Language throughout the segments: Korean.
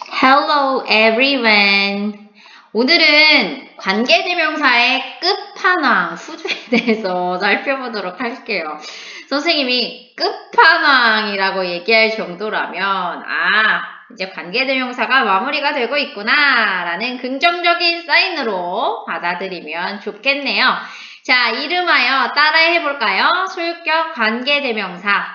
Hello everyone. 오늘은 관계대명사의 끝판왕 후주에 대해서 살펴보도록 할게요. 선생님이 끝판왕이라고 얘기할 정도라면 아 이제 관계대명사가 마무리가 되고 있구나 라는 긍정적인 사인으로 받아들이면 좋겠네요. 자 이름하여 따라해 볼까요? 소유격 관계대명사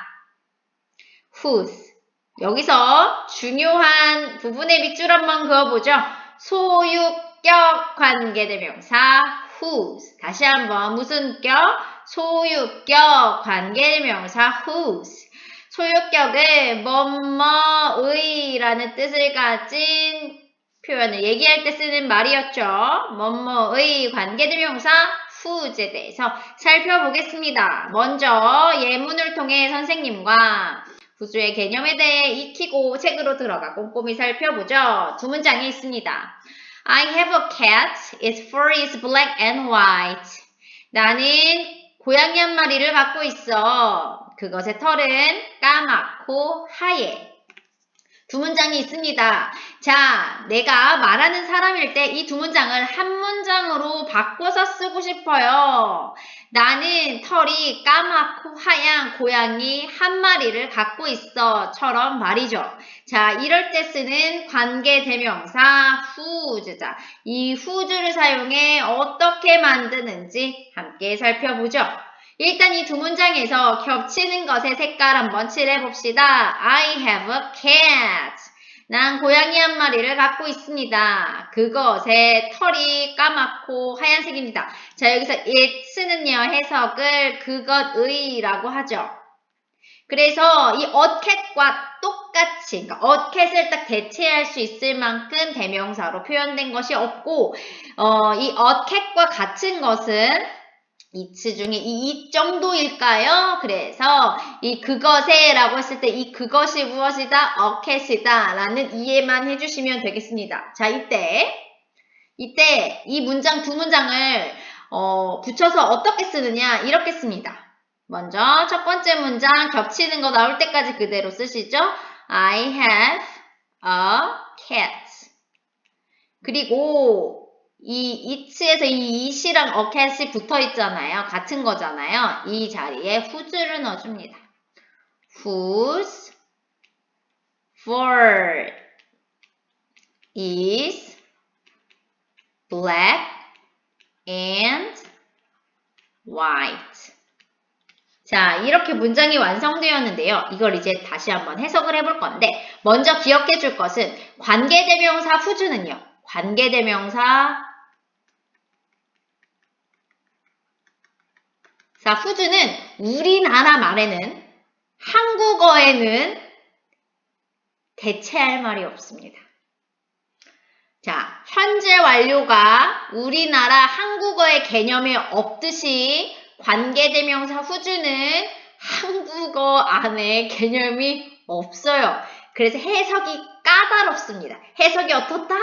whose 여기서 중요한 부분의 밑줄 한번 그어보죠. 소유격 관계대명사 whose. 다시 한번 무슨 격? 소유격 관계대명사 whose. 소유격은 뭐뭐의라는 뜻을 가진 표현을 얘기할 때 쓰는 말이었죠. 뭐뭐의 관계대명사 whose에 대해서 살펴보겠습니다. 먼저 예문을 통해 선생님과 구조의 개념에 대해 익히고 책으로 들어가 꼼꼼히 살펴보죠. 두 문장이 있습니다. I have a cat. Its fur is black and white. 나는 고양이 한 마리를 갖고 있어. 그것의 털은 까맣고 하얘. 두 문장이 있습니다. 자, 내가 말하는 사람일 때 이 두 문장을 한 문장으로 바꿔서 쓰고 싶어요. 나는 털이 까맣고 하얀 고양이 한 마리를 갖고 있어. 처럼 말이죠. 자, 이럴 때 쓰는 관계 대명사 whose자. 이 whose를 사용해 어떻게 만드는지 함께 살펴보죠. 일단 이 두 문장에서 겹치는 것의 색깔 한번 칠해봅시다. I have a cat. 난 고양이 한 마리를 갖고 있습니다. 그것의 털이 까맣고 하얀색입니다. 자, 여기서 it는요, 해석을 그것의라고 하죠. 그래서 이 어캣과 똑같이, 그러니까 어캣을 딱 대체할 수 있을 만큼 대명사로 표현된 것이 없고, 어, 이 어캣과 같은 것은 이츠 중에 이, 이 정도일까요? 그래서 이 그것에 라고 했을 때 이 그것이 무엇이다? 어캣이다 라는 이해만 해주시면 되겠습니다. 자 이때 이때 이 문장 두 문장을 어, 붙여서 어떻게 쓰느냐 이렇게 씁니다. 먼저 첫 번째 문장 겹치는 거 나올 때까지 그대로 쓰시죠. I have a cat. 그리고 이 it에서 이 it이랑 어캣이 붙어 있잖아요. 같은 거잖아요. 이 자리에 whose를 넣어줍니다. whose fur is black and white. 자, 이렇게 문장이 완성되었는데요. 이걸 이제 다시 한번 해석을 해볼 건데, 먼저 기억해 줄 것은 관계대명사 후주는요. 관계대명사 자, 후주는 우리나라 말에는 한국어에는 대체할 말이 없습니다. 자, 현재 완료가 우리나라 한국어의 개념에 없듯이 관계대명사 후주는 한국어 안에 개념이 없어요. 그래서 해석이 까다롭습니다. 해석이 어떻다?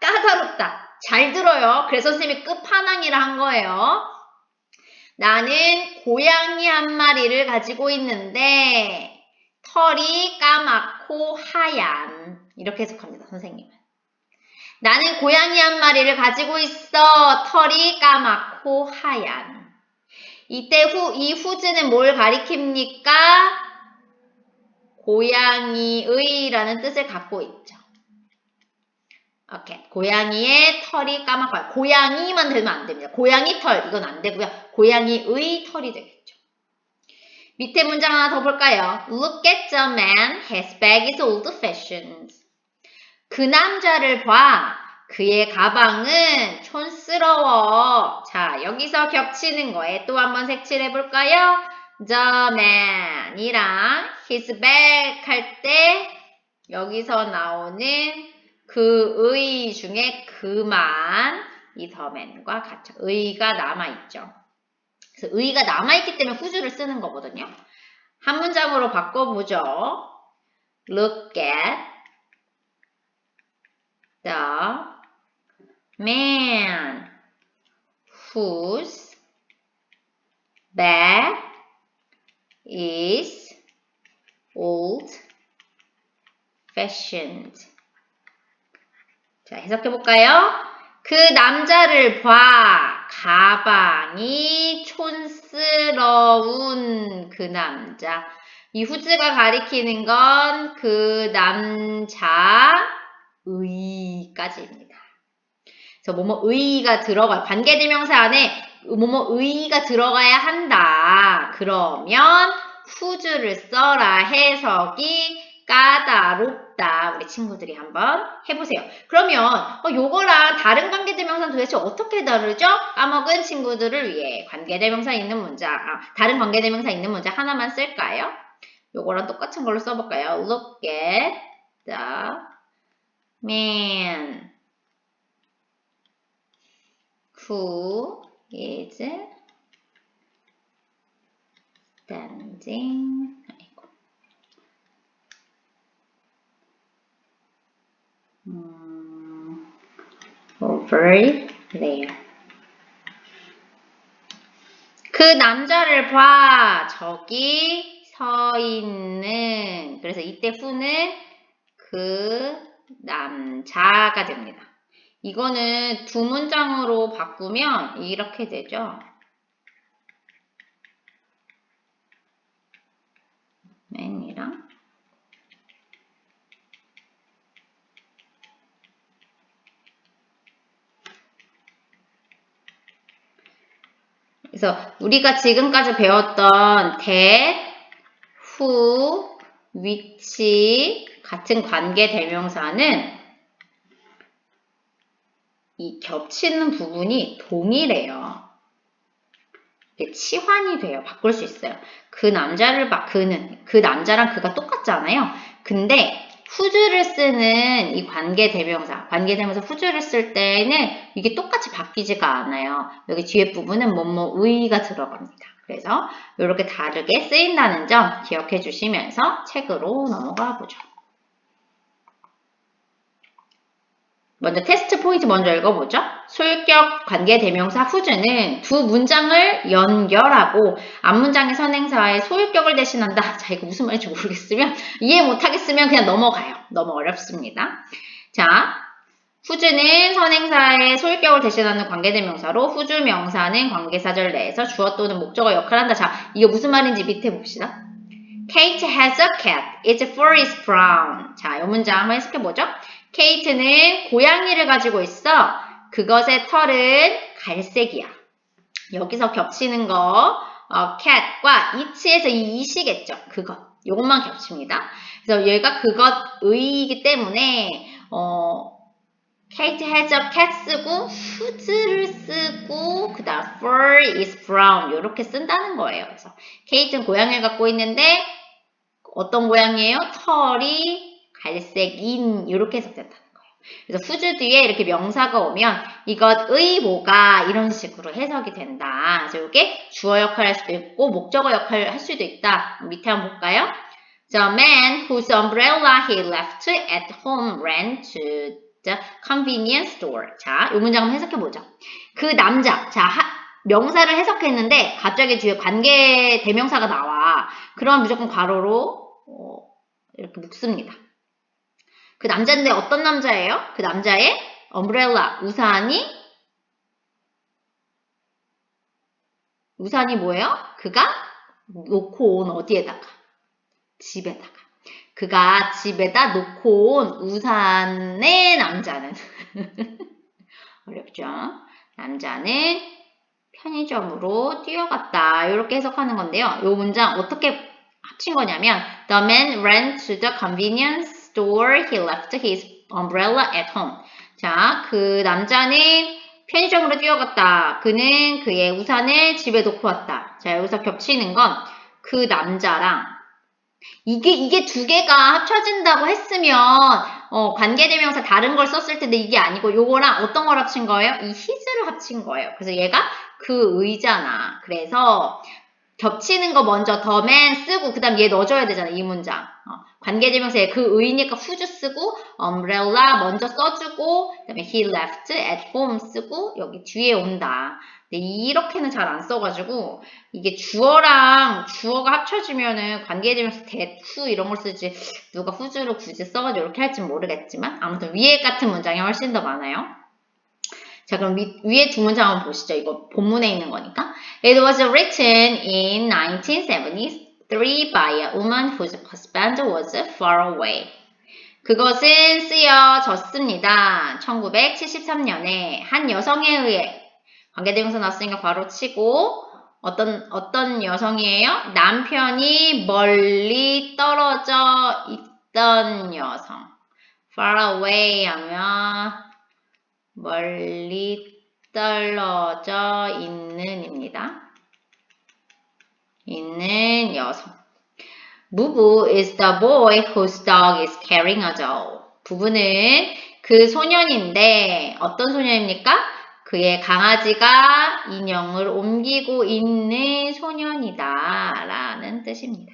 까다롭다. 잘 들어요. 그래서 선생님이 끝판왕이라 한 거예요. 나는 고양이 한 마리를 가지고 있는데 털이 까맣고 하얀 이렇게 해석합니다. 선생님은. 나는 고양이 한 마리를 가지고 있어 털이 까맣고 하얀 이때 후, 이 후즈는 뭘 가리킵니까? 고양이의 라는 뜻을 갖고 있죠. 오케이. 고양이의 털이 까맣고 고양이만 되면 안 됩니다. 고양이 털 이건 안 되고요. 고양이의 털이 되겠죠. 밑에 문장 하나 더 볼까요? Look at the man. His bag is old-fashioned. 그 남자를 봐. 그의 가방은 촌스러워. 자, 여기서 겹치는 거에 또 한번 색칠해 볼까요? The man이랑 his bag 할 때 여기서 나오는 그의 중에 그만 이 더맨과 같죠. 의가 남아있죠. 그래서 의가 남아있기 때문에 후주를 쓰는 거거든요. 한 문장으로 바꿔보죠. Look at the man whose bag is old fashioned. 자, 해석해 볼까요? 그 남자를 봐. 가방이 촌스러운 그 남자. 이 후즈가 가리키는 건 그 남자의까지입니다. 그래서 뭐뭐의가 들어가 관계대명사 안에 뭐뭐의가 들어가야 한다. 그러면 후즈를 써라 해석이 까다롭 다. 우리 친구들이 한번 해보세요. 그러면 어, 요거랑 다른 관계대명사는 도대체 어떻게 다르죠? 까먹은 친구들을 위해 관계대명사 있는 문장, 아, 다른 관계대명사 있는 문장 하나만 쓸까요? 요거랑 똑같은 걸로 써볼까요? Look at the man who is standing 아이고. 음, over there. 그 남자를 봐. 저기 서 있는. 그래서 이때 후는 그 남자가 됩니다. 이거는 두 문장으로 바꾸면 이렇게 되죠. 맨이랑 그래서 우리가 지금까지 배웠던 that, who, which 같은 관계 대명사는 이 겹치는 부분이 동일해요. 치환이 돼요. 바꿀 수 있어요. 그 남자를 봐, 그는, 그 남자랑 그가 똑같잖아요. 근데 후즈를 쓰는 이 관계 대명사, 관계 대명사 후즈를 쓸 때는 이게 똑같이 바뀌지가 않아요. 여기 뒤에 부분은 뭐뭐의가 들어갑니다. 그래서 이렇게 다르게 쓰인다는 점 기억해 주시면서 책으로 넘어가 보죠. 먼저 테스트 포인트 먼저 읽어보죠. 소유격 관계 대명사 후즈는 두 문장을 연결하고 앞문장의 선행사의 소유격을 대신한다. 자, 이거 무슨 말인지 모르겠으면 이해 못하겠으면 그냥 넘어가요. 너무 어렵습니다. 자, 후즈는 선행사의 소유격을 대신하는 관계대명사로 후즈 명사는 관계사절 내에서 주어 또는 목적어 역할을 한다. 자, 이거 무슨 말인지 밑에 봅시다. Kate has a cat. Its fur is brown. 자, 이 문장 한번 해석해보죠. 케이트는 고양이를 가지고 있어. 그것의 털은 갈색이야. 여기서 겹치는 거, 어, cat과 it에서 이 it이겠죠. 그것. 요것만 겹칩니다. 그래서 얘가 그것의이기 때문에, 어, Kate has a cat 쓰고, whose를 쓰고, 그 다음 fur is brown. 요렇게 쓴다는 거예요. 그래서 케이트는 고양이를 갖고 있는데, 어떤 고양이에요? 털이 갈색인 이렇게 해석된다는 거예요. 그래서 후즈 뒤에 이렇게 명사가 오면 이것의 뭐가 이런 식으로 해석이 된다. 그래서 이게 주어 역할을 할 수도 있고 목적어 역할을 할 수도 있다. 밑에 한번 볼까요? The man whose umbrella he left at home ran to the convenience store. 자, 이 문장 한번 해석해 보죠. 그 남자, 자, 하, 명사를 해석했는데 갑자기 뒤에 관계 대명사가 나와. 그럼 무조건 괄호로 어, 이렇게 묶습니다. 그 남자인데 어떤 남자예요? 그 남자의 엄브렐라 우산이 우산이 뭐예요? 그가 놓고 온 어디에다가 집에다가 그가 집에다 놓고 온 우산의 남자는 어렵죠? 남자는 편의점으로 뛰어갔다 이렇게 해석하는 건데요. 이 문장 어떻게 합친 거냐면 The man ran to the convenience store, he left his umbrella at home. 자, 그 남자는 편의점으로 뛰어갔다. 그는 그의 우산을 집에 놓고 왔다. 자, 여기서 겹치는 건 그 남자랑 이게 이게 두 개가 합쳐진다고 했으면 어, 관계대명사 다른 걸 썼을 텐데 이게 아니고 요거랑 어떤 걸 합친 거예요? 이 his를 합친 거예요. 그래서 얘가 그 의잖아. 그래서 겹치는 거 먼저 더 man 쓰고 그 다음 얘 넣어줘야 되잖아. 이 문장. 어, 관계대명사에 그 의니까 whose 쓰고 umbrella 먼저 써주고 그다음에 he left at home 쓰고 여기 뒤에 온다. 근데 이렇게는 잘 안 써가지고 이게 주어랑 주어가 합쳐지면은 관계대명사 who 이런 걸 쓰지 누가 whose를 굳이 써가지고 이렇게 할지 모르겠지만 아무튼 위에 같은 문장이 훨씬 더 많아요. 자 그럼 위, 위에 두 문장 한번 보시죠. 이거 본문에 있는 거니까. It was written in 1973 by a woman whose husband was far away. 그것은 쓰여졌습니다. 1973년에 한 여성에 의해 관계대명사 나왔으니까 바로 치고 어떤 어떤 여성이에요? 남편이 멀리 떨어져 있던 여성. far away 하면 멀리 떨어져 있는입니다. 있는 여성. 부부 is the boy whose dog is carrying a doll. 부부는 그 소년인데 어떤 소년입니까? 그의 강아지가 인형을 옮기고 있는 소년이다 라는 뜻입니다.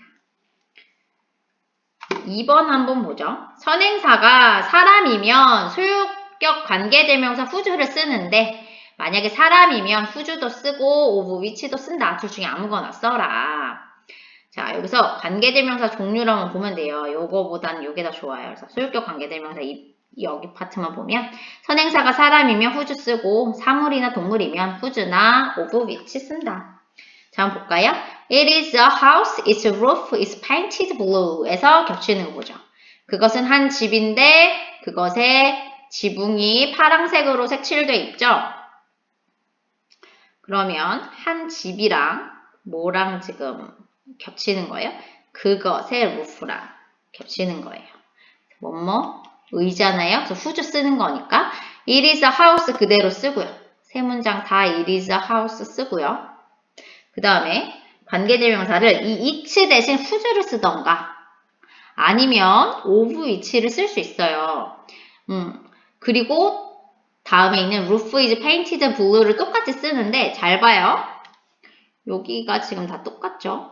2번 한번 보죠. 선행사가 사람이면 소유격 관계대명사 후주를 쓰는데 만약에 사람이면 후주도 쓰고 오브 위치도 쓴다. 둘 중에 아무거나 써라. 자, 여기서 관계대명사 한번 보면 돼요. 요거보단 요게 더 좋아요. 그래서 소유격 관계대명사 이, 여기 파트만 보면 선행사가 사람이면 후주 쓰고 사물이나 동물이면 후주나 오브 위치 쓴다. 자, 한번 볼까요? It is a house, its roof is painted blue에서 겹치는 거 보죠. 그것은 한 집인데 그것의 지붕이 파랑색으로 색칠돼 있죠. 그러면 한 집이랑 뭐랑 지금 겹치는 거예요? 그것의 루프랑 겹치는 거예요. 뭐뭐 의잖아요. 그래서 후주 쓰는 거니까 it is a house 그대로 쓰고요. 세 문장 다 it is a house 쓰고요. 그 다음에 관계대명사를 이 it 대신 후주를 쓰던가 아니면 of 위치를 쓸 수 있어요. 음, 그리고 다음에 있는 roof is painted blue를 똑같이 쓰는데 잘 봐요. 여기가 지금 다 똑같죠?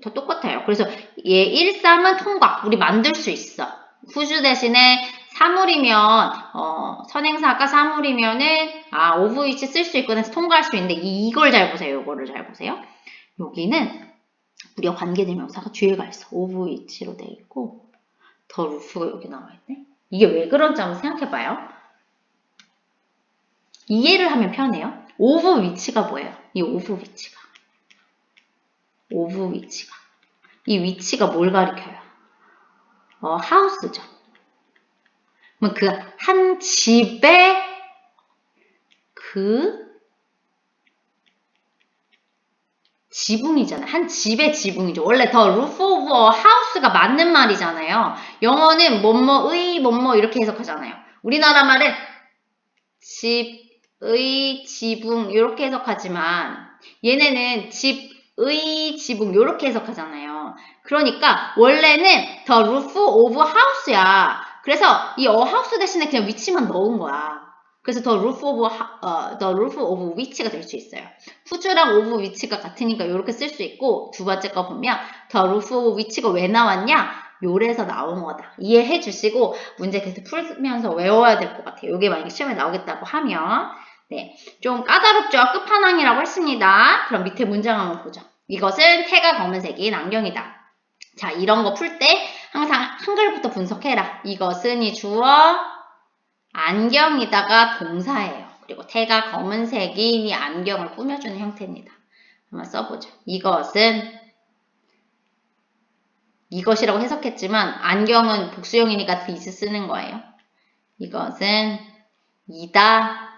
다 똑같아요. 그래서 얘 1, 3은 통과. 우리 만들 수 있어. 후주 대신에 사물이면 어, 선행사가 사물이면은 아 오브 위치 쓸 수 있거든 통과할 수 있는데 이걸 잘 보세요. 이거를 잘 보세요. 여기는 우리가 관계대명사가 뒤에 가 있어. 오브 위치로 돼 있고 더 루프가 여기 나와 있네. 이게 왜 그런지 한번 생각해봐요. 이해를 하면 편해요. 오브 위치가 뭐예요? 이 오브 위치가. 오브 위치가. 이 위치가 뭘 가리켜요? 어, 하우스죠. 그럼 그 한 집에 그 지붕이잖아요. 한 집의 지붕이죠. 원래 더 roof of a house가 맞는 말이잖아요. 영어는 뭐뭐의 뭐뭐 이렇게 해석하잖아요. 우리나라 말은 집의 지붕 이렇게 해석하지만 얘네는 집의 지붕 이렇게 해석하잖아요. 그러니까 원래는 the roof of house야. 그래서 이 house 대신에 그냥 위치만 넣은 거야. 그래서 더 roof of, 어, the roof of 위치가 될 수 있어요. 후주랑 of 위치가 같으니까 이렇게 쓸 수 있고 두 번째 거 보면 the roof of 위치가 왜 나왔냐? 요래서 나온 거다. 이해해 주시고 문제 계속 풀면서 외워야 될 것 같아요. 이게 만약에 시험에 나오겠다고 하면 네, 좀 까다롭죠? 끝판왕이라고 했습니다. 그럼 밑에 문장 한번 보죠. 이것은 태가 검은색인 안경이다. 자, 이런 거 풀 때 항상 한글부터 분석해라. 이것은 이 주어, 안경이다가 동사예요. 그리고 태가 검은색인 이 안경을 꾸며주는 형태입니다. 한번 써보죠. 이것은 이것이라고 해석했지만 안경은 복수형이니까 this 쓰는 거예요. 이것은 이다.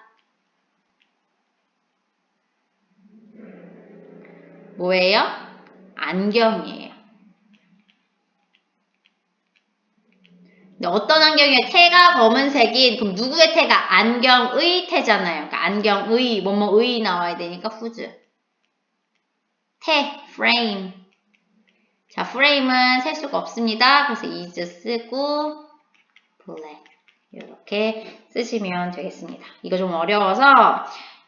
뭐예요? 안경이에요. 근데 어떤 안경이에요? 태가 검은색인 그럼 누구의 태가? 안경의 태잖아요. 그러니까 안경의 뭐뭐의 나와야 되니까 후즈. 태, frame. 자, frame은 셀 수가 없습니다. 그래서 is 쓰고 black 이렇게 쓰시면 되겠습니다. 이거 좀 어려워서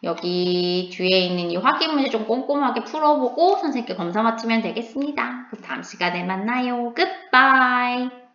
여기 뒤에 있는 이 확인 문제 좀 꼼꼼하게 풀어보고 선생님께 검사 맞추면 되겠습니다. 그럼 다음 시간에 만나요. Goodbye.